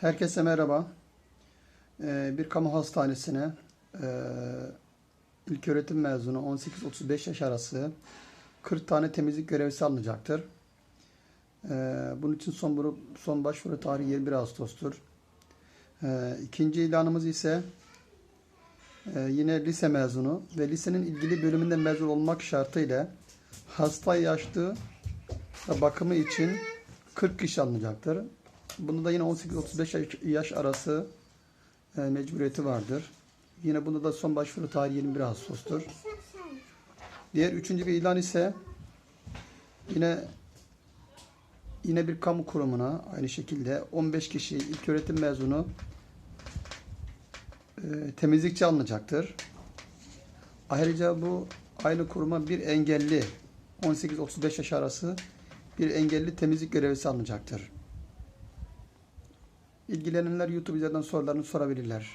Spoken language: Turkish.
Herkese merhaba. Ee, bir kamu hastanesine e, ilköğretim mezunu 18-35 yaş arası 40 tane temizlik görevlisi alınacaktır. Ee, bunun için son, buru- son başvuru tarihi 21 Ağustos'tur. Ee, ikinci ilanımız ise e, yine lise mezunu ve lisenin ilgili bölümünden mezun olmak şartıyla hasta yaşlı bakımı için 40 kişi alınacaktır. Bunda da yine 18-35 yaş, arası e, mecburiyeti vardır. Yine bunda da son başvuru tarihi 21 Ağustos'tur. Diğer üçüncü bir ilan ise yine yine bir kamu kurumuna aynı şekilde 15 kişi ilköğretim mezunu e, temizlikçi alınacaktır. Ayrıca bu aynı kuruma bir engelli 18-35 yaş arası bir engelli temizlik görevlisi alınacaktır. İlgilenenler YouTube üzerinden sorularını sorabilirler.